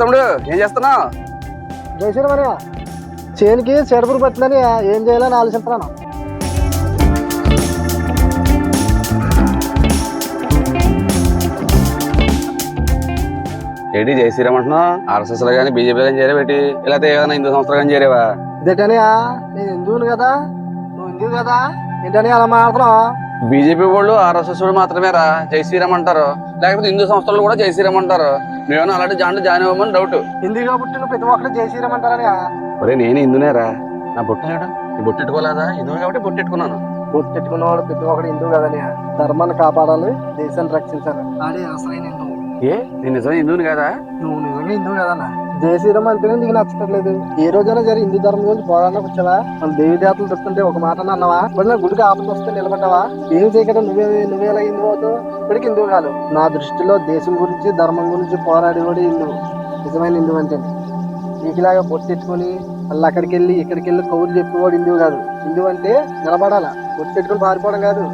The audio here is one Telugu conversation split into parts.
తమ్ముడు ఏం చేస్తున్నావు? జయశ్రీ మరి చేనికి చెరుపురు పట్టిందని ఏం చేయాలని ఆలోచిస్తున్నాను. ఏంటి జై శ్రీరామ్ అంటున్నావు ఆర్ఎస్ఎస్లో కానీ బీజేపీ కానీ చేరేబెట్టి లేకపోతే ఏదైనా హిందూ సంస్థలు కానీ చేరేవా? ఇదేటని నేను హిందువుని కదా? నువ్వు హిందువు కదా? ఏంటని అలా మాట్లాడుతున్నావు? బీజేపీ వాళ్ళు ఆర్ఎస్ఎస్ వాళ్ళు మాత్రమేరా? జై శ్రీరామ్ అంటారు లేకపోతే హిందూ సంస్థలు కూడా జై శ్రీరామ్ అంటారు మేము అలాంటి జాంట్లో జాయిన్ అవ్వమని డౌట్ హిందీగా పుట్టిన ప్రతి ఒక్కరు జై శ్రీరామ్ అంటారని ఒరే నేను హిందూనేరా నా బొట్టు చూడు ఈ బొట్టు పెట్టుకోలేదా హిందువు కాబట్టి బొట్టు పెట్టుకున్నాను గుర్తెట్టుకున్నవాడు ప్రతి ఒక్కడు హిందువు కదని. ధర్మాన్ని కాపాడాలి దేశాన్ని రక్షించాలి. ఆడే అసలైన హిందువు ఏ? నేను నిజమైన హిందువుని కదా? నువ్వు నిజంగా హిందువు కదన్నా జై శ్రీరామ్ అంటేనే నీకు నచ్చట్లేదు. ఏ రోజైనా సరే హిందూ ధర్మం గురించి పోరాడడానికి వచ్చావా మన దేవి దేవతలు చెప్తుంటే ఒక మాట అన్నావా? మరి నా గుడికి ఆపద వస్తే నిలబడ్డావా? ఏం చేయకుండా నువ్వే నువ్వేలా హిందువు అవుతావు? ఇప్పటికి హిందువు కాదు. నా దృష్టిలో దేశం గురించి ధర్మం గురించి పోరాడేవాడు హిందువు నిజమైన హిందువు అంటే నీకులాగా పొట్టెట్టుకొని మళ్ళీ అక్కడికి వెళ్ళి ఇక్కడికి వెళ్ళి కౌరు చెప్పేవాడు హిందువు కాదు. హిందువు అంటే నిలబడాలా. పొట్టెట్టుకొని పారిపోవడం కాదు.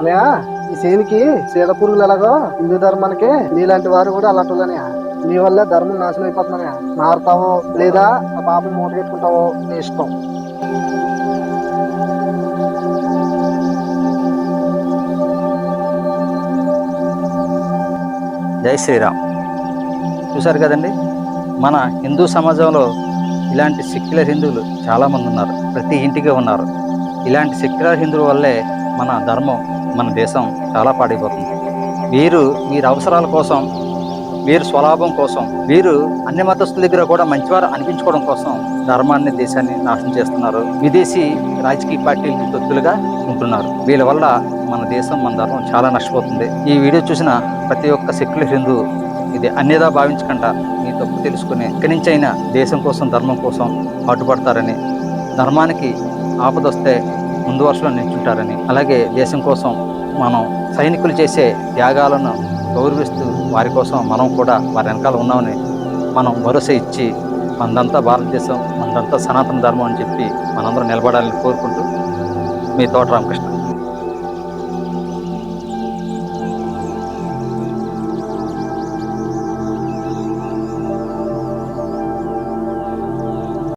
అనయా ఈ సేనికి సీడ పురుగులు ఎలాగో హిందూ ధర్మానికి నీలాంటి వారు కూడా అలాంటి వాళ్ళనయా నీ వల్ల ధర్మం నాశనం అయిపోతున్నాయా మారుతావో లేదా ఆ పాపం మూట పెట్టుకుంటావో నీ ఇష్టం. జై శ్రీరామ్. చూశారు కదండి? మన హిందూ సమాజంలో ఇలాంటి సెక్యులర్ హిందువులు చాలామంది ఉన్నారు. ప్రతి ఇంటికి ఉన్నారు. ఇలాంటి సెక్యులర్ హిందువుల వల్లే మన ధర్మం మన దేశం చాలా పాడైపోతుంది. వీరు వీరి అవసరాల కోసం వీరు స్వలాభం కోసం వీరు అన్ని మతస్థుల దగ్గర కూడా మంచివారు అనిపించుకోవడం కోసం ధర్మాన్ని దేశాన్ని నాశనం చేస్తున్నారు. విదేశీ రాజకీయ పార్టీలకి తొత్తులుగా ఉంటున్నారు. వీళ్ళ వల్ల మన దేశం మన ధర్మం చాలా నష్టపోతుంది. ఈ వీడియో చూసిన ప్రతి ఒక్క సెక్యులర్ హిందూ ఇది అన్యదా భావించకుండా మీ తప్పు తెలుసుకుని ఇక్కడి నుంచైనా దేశం కోసం ధర్మం కోసం పాటుపడతారని. ధర్మానికి ఆపదొస్తే ముందు వరుసలో నిల్చుంటారని. అలాగే దేశం కోసం మనం సైనికులు చేసే త్యాగాలను గౌరవిస్తూ వారి కోసం మనం కూడా వారి వెనకాల ఉన్నామని మనం భరోసా ఇచ్చి మనదంతా భారతదేశం మనదంతా సనాతన ధర్మం అని చెప్పి మనందరం నిలబడాలని కోరుకుంటూ మీ తోట రామకృష్ణ.